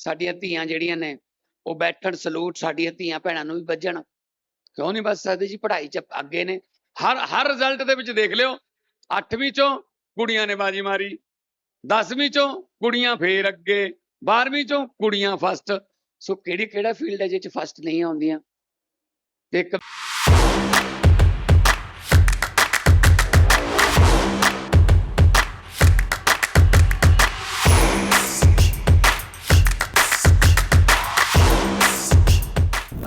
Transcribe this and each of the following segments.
ਸਾਡੀਆਂ ਧੀਆਂ ਜਿਹੜੀਆਂ ਨੇ, ਉਹ ਬੈਠਣ ਸਲੂਟ ਸਾਡੀਆਂ ਧੀਆਂ ਭੈਣਾਂ ਨੂੰ ਵੀ ਵੱਜਣ। ਕਿਉਂ ਨਹੀਂ ਵੱਜ ਸਕਦੇ ਜੀ? ਪੜ੍ਹਾਈ 'ਚ ਅੱਗੇ ਨੇ। ਹਰ ਹਰ ਰਿਜ਼ਲਟ ਦੇ ਵਿੱਚ ਦੇਖ ਲਿਓ 8ਵੀਂ ਚੋਂ ਕੁੜੀਆਂ ਨੇ ਬਾਜੀ ਮਾਰੀ 10ਵੀਂ ਚੋਂ ਕੁੜੀਆਂ ਫੇਰ ਅੱਗੇ 12ਵੀਂ ਚੋਂ ਕੁੜੀਆਂ ਫਸਟ ਸੋ ਕਿਹੜੀ, ਕਿਹੜਾ ਫੀਲਡ ਹੈ ਜਿਹ 'ਚ ਫਸਟ ਨਹੀਂ ਆਉਂਦੀਆਂ? ਤੇ ਇੱਕ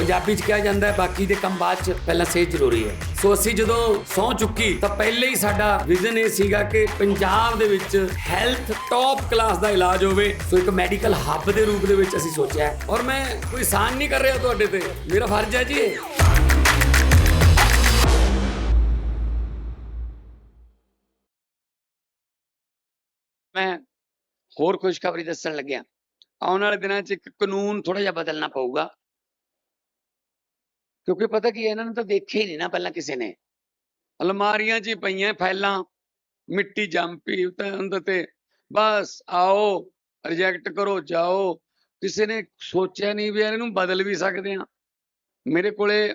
ਪੰਜਾਬੀ 'ਚ ਕਿਹਾ ਜਾਂਦਾ ਹੈ, ਬਾਕੀ ਦੇ ਕੰਮ ਬਾਅਦ 'ਚ ਪਹਿਲਾਂ ਸਿਹਤ ਜ਼ਰੂਰੀ ਹੈ। ਸੋ ਅਸੀਂ ਜਦੋਂ ਸੌ ਚੁੱਕੀ, ਤਾਂ ਪਹਿਲੇ ਹੀ ਸਾਡਾ ਵਿਜ਼ਨ ਇਹ ਸੀਗਾ ਕਿ ਪੰਜਾਬ ਦੇ ਵਿੱਚ ਹੈਲਥ ਟੌਪ ਕਲਾਸ ਦਾ ਇਲਾਜ ਹੋਵੇ। ਸੋ ਇੱਕ ਮੈਡੀਕਲ ਹੱਬ ਦੇ ਰੂਪ ਦੇ ਵਿੱਚ ਅਸੀਂ ਸੋਚਿਆ ਔਰ ਮੈਂ ਕੋਈ ਸਾਨ ਨਹੀਂ ਕਰ ਰਿਹਾ ਤੁਹਾਡੇ ਤੇ। ਮੇਰਾ ਫਰਜ਼ ਹੈ ਜੀ ਇਹ। ਮੈਂ ਹੋਰ ਖੁਸ਼ਖਬਰੀ ਦੱਸਣ ਲੱਗਿਆ। ਆਉਣ ਵਾਲੇ ਦਿਨਾਂ 'ਚ ਇੱਕ ਕਾਨੂੰਨ ਥੋੜਾ ਜਿਹਾ ਬਦਲਣਾ ਪਊਗਾ। ਕਿਉਂਕਿ ਪਤਾ ਕੀ ਇਹਨਾਂ ਨੂੰ ਤਾਂ ਦੇਖਿਆ ਹੀ ਨਹੀਂ ਨਾ ਪਹਿਲਾਂ ਕਿਸੇ ਨੇ। ਅਲਮਾਰੀਆਂ 'ਚ ਹੀ ਪਈਆਂ, ਫਾਈਲਾਂ, ਮਿੱਟੀ ਜੰਮ ਪਈ ਉੱਤੇ ਤੇ। ਬਸ ਆਓ ਰਿਜੈਕਟ ਕਰੋ, ਜਾਓ। ਕਿਸੇ ਨੇ ਸੋਚਿਆ ਨਹੀਂ ਵੀ ਇਹਨੂੰ ਬਦਲ ਵੀ ਸਕਦੇ ਆ ਮੇਰੇ ਕੋਲੇ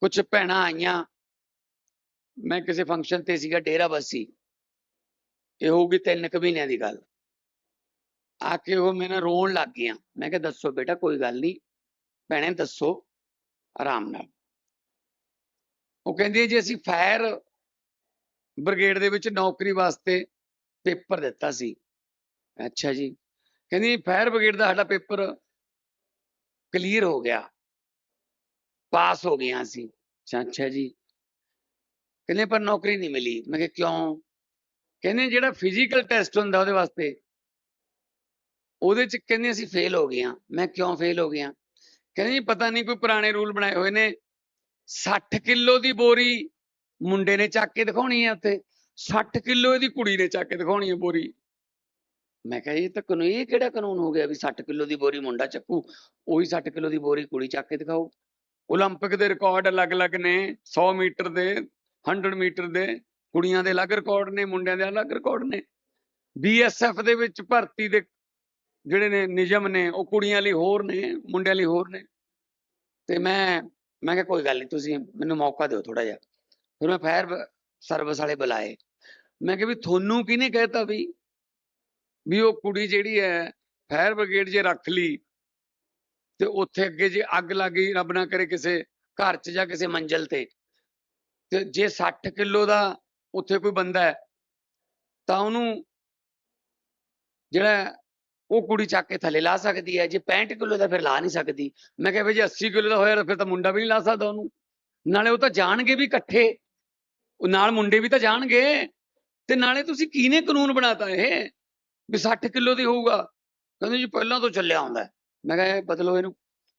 ਕੁਝ ਭੈਣਾਂ ਆਈਆਂ। ਮੈਂ ਕਿਸੇ ਫੰਕਸ਼ਨ ਤੇ ਸੀਗਾ, ਡੇਰਾ ਬਸੀ ਇਹ ਹੋਊਗੀ ਤਿੰਨ ਕੁ ਮਹੀਨਿਆਂ ਦੀ ਗੱਲ। ਆ ਕੇ ਉਹ ਮੇਰੇ ਰੋਣ ਲੱਗ ਗਈਆਂ। ਮੈਂ ਕਿਹਾ, ਦੱਸੋ ਬੇਟਾ, ਕੋਈ ਗੱਲ ਨਹੀਂ। ਭੈਣੇ, ਦੱਸੋ। ਆਰਾਮ ਨਾਲ। ਉਹ ਕਹਿੰਦੀ ਜੀ ਅਸੀਂ ਫਾਇਰ ਬ੍ਰਿਗੇਡ ਦੇ ਵਿੱਚ ਨੌਕਰੀ ਵਾਸਤੇ ਪੇਪਰ ਦਿੱਤਾ ਸੀ। ਅੱਛਾ ਜੀ। ਕਹਿੰਦੀ ਫਾਇਰ ਬ੍ਰਿਗੇਡ ਦਾ ਸਾਡਾ ਪੇਪਰ ਕਲੀਅਰ ਹੋ ਗਿਆ। ਪਾਸ ਹੋ ਗਿਆ ਅਸੀਂ। ਅੱਛਾ ਅੱਛਾ ਜੀ। ਕਹਿੰਦੇ, ਪਰ ਨੌਕਰੀ ਨਹੀਂ ਮਿਲੀ। ਮੈਂ ਕਿਹਾ, ਕਿਉਂ? ਕਹਿੰਦੇ, ਜਿਹੜਾ ਫਿਜ਼ੀਕਲ ਟੈਸਟ ਹੁੰਦਾ ਉਹਦੇ ਵਾਸਤੇ, ਉਹਦੇ ਚ ਕਹਿੰਦੇ ਅਸੀਂ ਫੇਲ ਹੋ ਗਏ ਹਾਂ। ਮੈਂ ਕਿਉਂ ਫੇਲ ਹੋ ਗਿਆ ਕਹਿੰਦੇ ਜੀ ਪਤਾ ਨਹੀਂ ਕੋਈ ਪੁਰਾਣੇ ਰੂਲ ਬਣਾਏ ਹੋਏ ਨੇ 60 ਕਿਲੋ ਦੀ ਬੋਰੀ ਮੁੰਡੇ ਨੇ ਚੱਕ ਕੇ ਦਿਖਾਉਣੀ ਹੈ ਉੱਥੇ 60 ਕਿਲੋ ਇਹਦੀ ਕੁੜੀ ਨੇ ਚੱਕ ਕੇ ਦਿਖਾਉਣੀ ਹੈ ਬੋਰੀ ਮੈਂ ਕਿਹਾ ਇਹ ਤਾਂ ਕਾਨੂੰਨ ਇਹ ਕਿਹੜਾ ਕਾਨੂੰਨ ਹੋ ਗਿਆ ਵੀ 60 ਕਿਲੋ ਦੀ ਬੋਰੀ ਮੁੰਡਾ ਚੱਕੂ ਉਹੀ 60 ਕਿਲੋ ਦੀ ਬੋਰੀ ਕੁੜੀ ਚੱਕ ਕੇ ਦਿਖਾਓ 올림픽 ਦੇ ਰਿਕਾਰਡ ਅਲੱਗ-ਅਲੱਗ ਨੇ 100 ਮੀਟਰ ਦੇ 100 ਮੀਟਰ ਦੇ ਕੁੜੀਆਂ ਦੇ ਅਲੱਗ ਰਿਕਾਰਡ ਨੇ ਮੁੰਡਿਆਂ ਦੇ ਅਲੱਗ ਰਿਕਾਰਡ ਨੇ ਬੀਐਸਐਫ ਦੇ ਵਿੱਚ ਭਰਤੀ ਦੇ ਜਿਹੜੇ ਨੇ ਨਿਯਮ ਨੇ, ਉਹ ਕੁੜੀਆਂ ਲਈ ਹੋਰ ਨੇ, ਮੁੰਡਿਆਂ ਲਈ ਹੋਰ ਨੇ। ਤੇ ਮੈਂ ਮੈਂ ਕਿਹਾ ਕੋਈ ਗੱਲ ਨਹੀਂ ਤੁਸੀਂ ਮੈਨੂੰ ਮੌਕਾ ਦਿਓ ਥੋੜਾ ਜਿਹਾ। ਫਿਰ ਮੈਂ ਫਾਇਰ ਸਰਵਿਸ ਵਾਲੇ ਬੁਲਾਏ। ਮੈਂ ਕਿਹਾ ਵੀ ਤੁਹਾਨੂੰ ਕਿਹਨੇ ਕਹਿਤਾ ਵੀ ਵੀ ਉਹ ਕੁੜੀ ਜਿਹੜੀ ਹੈ ਫਾਇਰ ਬ੍ਰਿਗੇਡ ਜੇ ਰੱਖ ਲਈ, ਤੇ ਉੱਥੇ ਅੱਗੇ ਜੇ ਅੱਗ ਲੱਗ ਗਈ, ਰੱਬ ਨਾ ਕਰੇ ਕਿਸੇ ਘਰ 'ਚ ਜਾਂ ਕਿਸੇ ਮੰਜ਼ਲ ਤੇ। ਤੇ ਜੇ 60 ਕਿਲੋ ਦਾ ਉੱਥੇ ਕੋਈ ਬੰਦਾ ਹੈ, ਤਾਂ ਉਹਨੂੰ ਜਿਹੜਾ ਉਹ ਕੁੜੀ ਚੱਕ ਕੇ ਥੱਲੇ ਲਾ ਸਕਦੀ ਹੈ, ਜੇ 65 ਕਿਲੋ ਦਾ ਫਿਰ ਲਾ ਨਹੀਂ ਸਕਦੀ। ਮੈਂ ਕਿਹਾ ਵੀ ਜੇ 80 ਕਿਲੋ ਦਾ ਹੋਇਆ ਤਾਂ ਫਿਰ ਤਾਂ ਮੁੰਡਾ ਵੀ ਨਹੀਂ ਲਾ ਸਕਦਾ ਉਹਨੂੰ। ਨਾਲੇ ਉਹ ਤਾਂ ਜਾਣਗੇ ਵੀ ਇਕੱਠੇ। ਉਹ ਨਾਲ ਮੁੰਡੇ ਵੀ ਤਾਂ ਜਾਣਗੇ। ਤੇ ਨਾਲੇ ਤੁਸੀਂ ਕਿਹਨੇ ਕਾਨੂੰਨ ਬਣਾਤਾ ਇਹ? ਵੀ 60 ਕਿਲੋ ਦੀ ਹੋਊਗਾ। ਕਹਿੰਦੇ ਜੀ ਪਹਿਲਾਂ ਤੋਂ ਚੱਲਿਆ ਆਉਂਦਾ ਮੈਂ ਕਿਹਾ ਬਦਲੋ ਇਹਨੂੰ।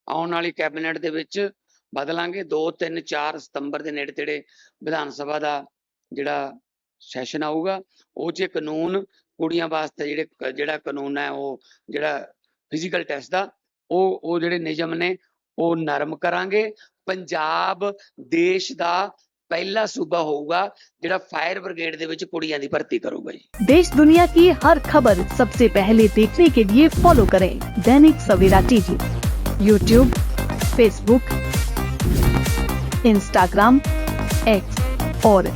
ਆਉਣ ਵਾਲੀ ਕੈਬਨਿਟ ਦੇ ਵਿੱਚ ਬਦਲਾਂਗੇ। 2 3 4 ਸਤੰਬਰ ਦੇ ਨੇੜੇ ਤੇੜੇ ਵਿਧਾਨ ਸਭਾ ਦਾ ਜਿਹੜਾ ਸੈਸ਼ਨ ਆਊਗਾ, ਉਹ 'ਚ ਇਹ ਕਾਨੂੰਨ ਕੁੜੀਆਂ ਵਾਸਤੇ ਜਿਹੜੇ ਜਿਹੜਾ ਕਾਨੂੰਨ ਹੈ ਉਹ ਜਿਹੜਾ ਫਿਜ਼ੀਕਲ ਟੈਸਟ ਦਾ ਉਹ ਉਹ ਜਿਹੜੇ ਨਿਯਮ ਨੇ ਉਹ ਨਰਮ ਕਰਾਂਗੇ ਪੰਜਾਬ ਦੇਸ਼ ਦਾ ਪਹਿਲਾ ਸੂਬਾ ਹੋਊਗਾ ਜਿਹੜਾ ਫਾਇਰ ਬ੍ਰਿਗੇਡ ਦੇ ਵਿੱਚ ਕੁੜੀਆਂ ਦੀ ਭਰਤੀ ਕਰੂਗਾ ਜੀ देश दुनिया की हर खबर सबसे पहले देखने के लिए फॉलो करें Dainik Savera TV YouTube Facebook Instagram X और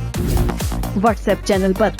व्हाट्सएप चैनल पर।